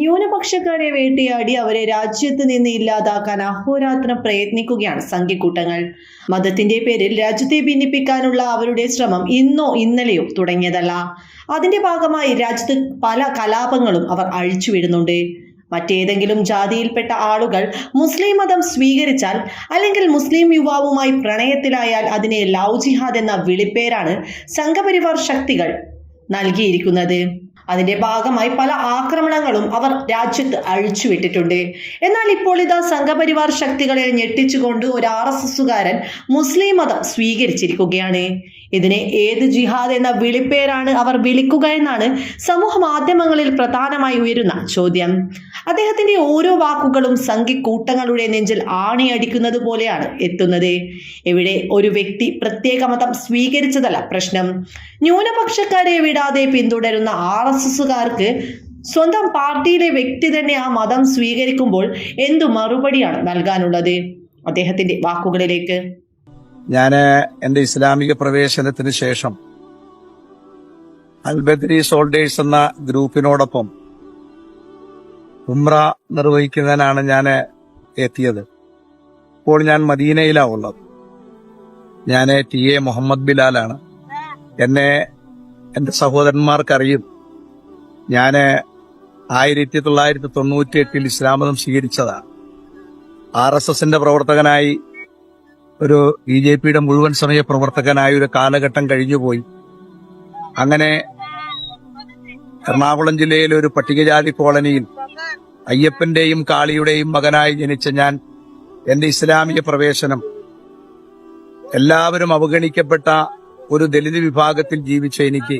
ന്യൂനപക്ഷക്കാരെ വേട്ടയാടി അവരെ രാജ്യത്ത് നിന്ന് ഇല്ലാതാക്കാൻ അഹോരാത്രം പ്രയത്നിക്കുകയാണ് സംഘിക്കൂട്ടങ്ങൾ. മതത്തിന്റെ പേരിൽ രാജ്യത്തെ ഭിന്നിപ്പിക്കാനുള്ള അവരുടെ ശ്രമം ഇന്നോ ഇന്നലെയോ തുടങ്ങിയതല്ല. അതിന്റെ ഭാഗമായി രാജ്യത്ത് പല കലാപങ്ങളും അവർ അഴിച്ചുവിടുന്നുണ്ട്. മറ്റേതെങ്കിലും ജാതിയിൽപ്പെട്ട ആളുകൾ മുസ്ലിം മതം സ്വീകരിച്ചാൽ അല്ലെങ്കിൽ മുസ്ലിം യുവാവുമായി പ്രണയത്തിലായാൽ അതിനെ ലവ് ജിഹാദ് എന്ന വിളിപ്പേരാണ് സംഘപരിവാർ ശക്തികൾ നൽകിയിരിക്കുന്നത്. അതിന്റെ ഭാഗമായി പല ആക്രമണങ്ങളും അവർ രാജ്യത്ത് അഴിച്ചുവിട്ടിട്ടുണ്ട്. എന്നാൽ ഇപ്പോൾ ഇതാ സംഘപരിവാർ ശക്തികളെ ഞെട്ടിച്ചുകൊണ്ട് ഒരു ആർ എസ് എസുകാരൻ മുസ്ലിം മതം സ്വീകരിച്ചിരിക്കുകയാണ്. ഇതിനെ ഏത് ജിഹാദ് എന്ന വിളിപ്പേരാണ് അവർ വിളിക്കുക എന്നാണ് സമൂഹ മാധ്യമങ്ങളിൽ പ്രധാനമായി ഉയരുന്ന ചോദ്യം. അദ്ദേഹത്തിന്റെ ഓരോ വാക്കുകളും സംഘിക്കൂട്ടങ്ങളുടെ നെഞ്ചിൽ ആണിയടിക്കുന്നത് പോലെയാണ് എത്തുന്നത്. ഇവിടെ ഒരു വ്യക്തി പ്രത്യേക മതം സ്വീകരിച്ചതല്ല പ്രശ്നം. ന്യൂനപക്ഷക്കാരെ വിടാതെ പിന്തുടരുന്ന ആർ എസ് എസുകാർക്ക് സ്വന്തം പാർട്ടിയിലെ വ്യക്തി തന്നെ ആ മതം സ്വീകരിക്കുമ്പോൾ എന്തു മറുപടിയാണ് നൽകാനുള്ളത്? അദ്ദേഹത്തിന്റെ വാക്കുകളിലേക്ക്. ഞാൻ എന്റെ ഇസ്ലാമിക പ്രവേശനത്തിന് ശേഷം അൽബദ്രി സോൾഡേഴ്സ് എന്ന ഗ്രൂപ്പിനോടൊപ്പം ഉംറ നിർവഹിക്കുന്നതിനാണ് ഞാൻ എത്തിയത്. ഇപ്പോൾ ഞാൻ മദീനയിലാണ് ഉള്ളത്. ഞാൻ ടി എ മുഹമ്മദ് ബിലാലാണ്. എന്നെ എന്റെ സഹോദരന്മാർക്കറിയും. ഞാൻ ആയിരത്തി തൊള്ളായിരത്തി തൊണ്ണൂറ്റി എട്ടിൽ ഇസ്ലാമതം സ്വീകരിച്ചതാണ് ആർ എസ് എസിന്റെ പ്രവർത്തകനായി ഒരു ബി ജെ പിയുടെ മുഴുവൻ സമയ പ്രവർത്തകനായ ഒരു കാലഘട്ടം കഴിഞ്ഞുപോയി. അങ്ങനെ എറണാകുളം ജില്ലയിലെ ഒരു പട്ടികജാതി കോളനിയിൽ അയ്യപ്പന്റെയും കാളിയുടെയും മകനായി ജനിച്ച ഞാൻ എന്റെ ഇസ്ലാമിക പ്രവേശനം എല്ലാവരും അവഗണിക്കപ്പെട്ട ഒരു ദലിത് വിഭാഗത്തിൽ ജീവിച്ച എനിക്ക്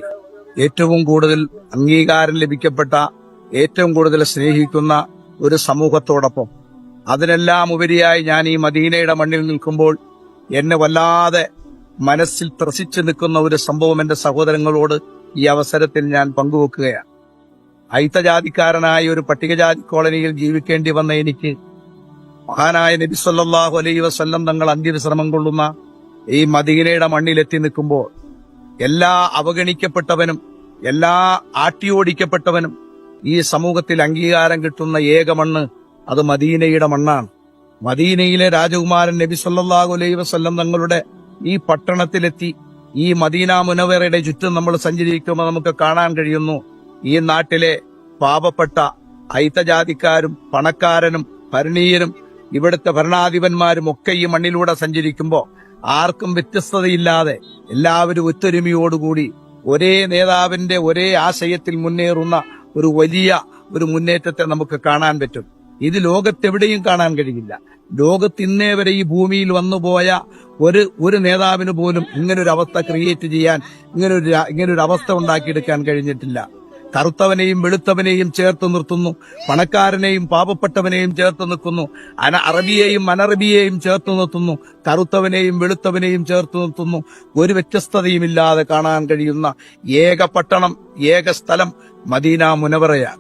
ഏറ്റവും കൂടുതൽ അംഗീകാരം ലഭിക്കപ്പെട്ട ഏറ്റവും കൂടുതൽ സ്നേഹിക്കുന്ന ഒരു സമൂഹത്തോടൊപ്പം അതിനെല്ലാം ഉപരിയായി ഞാൻ ഈ മദീനയുടെ മണ്ണിൽ നിൽക്കുമ്പോൾ എന്നെ വല്ലാതെ മനസ്സിൽ ത്രസിച്ചു നിൽക്കുന്ന ഒരു സംഭവം എന്റെ സഹോദരങ്ങളോട് ഈ അവസരത്തിൽ ഞാൻ പങ്കുവെക്കുകയാണ്. ഐത്തജാതിക്കാരനായ ഒരു പട്ടികജാതി കോളനിയിൽ ജീവിക്കേണ്ടി വന്ന എനിക്ക് മഹാനായ നബി സല്ലല്ലാഹു അലൈഹി വസല്ലം തങ്ങൾ അന്ത്യവിശ്രമം കൊള്ളുന്ന ഈ മദീനയുടെ മണ്ണിലെത്തി നിൽക്കുമ്പോൾ എല്ലാ അവഗണിക്കപ്പെട്ടവനും എല്ലാ ആട്ടിയോടിക്കപ്പെട്ടവനും ഈ സമൂഹത്തിൽ അംഗീകാരം കിട്ടുന്ന ഏക മണ്ണ് അത് മദീനയുടെ മണ്ണാണ്. മദീനയിലെ രാജകുമാരൻ നബി സല്ലാഹു അലൈഹി വസ്ല്ലം തങ്ങളുടെ ഈ പട്ടണത്തിലെത്തി. ഈ മദീന മുനവറയുടെ ചുറ്റും നമ്മൾ സഞ്ചരിക്കുമ്പോൾ നമുക്ക് കാണാൻ കഴിയുന്നു. ഈ നാട്ടിലെ പാപപ്പെട്ട ഐതജാതിക്കാരും പണക്കാരനും ഭരണീയരും ഇവിടുത്തെ ഭരണാധിപന്മാരും ഒക്കെ ഈ മണ്ണിലൂടെ സഞ്ചരിക്കുമ്പോൾ ആർക്കും വ്യത്യസ്തതയില്ലാതെ എല്ലാവരും ഒത്തൊരുമയോടുകൂടി ഒരേ നേതാവിന്റെ ഒരേ ആശയത്തിൽ മുന്നേറുന്ന ഒരു വലിയ ഒരു മുന്നേറ്റത്തെ നമുക്ക് കാണാൻ പറ്റും. ഇത് ലോകത്തെവിടെയും കാണാൻ കഴിയില്ല. ലോകത്ത് ഇന്നേ വരെ ഈ ഭൂമിയിൽ വന്നുപോയ ഒരു ഒരു നേതാവിന് പോലും ഇങ്ങനൊരു അവസ്ഥ ക്രിയേറ്റ് ചെയ്യാൻ ഇങ്ങനൊരു ഇങ്ങനൊരു അവസ്ഥ ഉണ്ടാക്കിയെടുക്കാൻ കഴിഞ്ഞിട്ടില്ല. കറുത്തവനെയും വെളുത്തവനെയും ചേർത്ത് നിർത്തുന്നു. പണക്കാരനെയും പാവപ്പെട്ടവനെയും ചേർത്ത് നിൽക്കുന്നു. അന അറബിയെയും അനറബിയെയും ചേർത്ത് നിർത്തുന്നു. കറുത്തവനെയും വെളുത്തവനെയും ചേർത്ത് നിർത്തുന്നു. ഒരു വ്യത്യസ്തതയുമില്ലാതെ കാണാൻ കഴിയുന്ന ഏക പട്ടണം ഏക സ്ഥലം മദീന മുനവറയാണ്.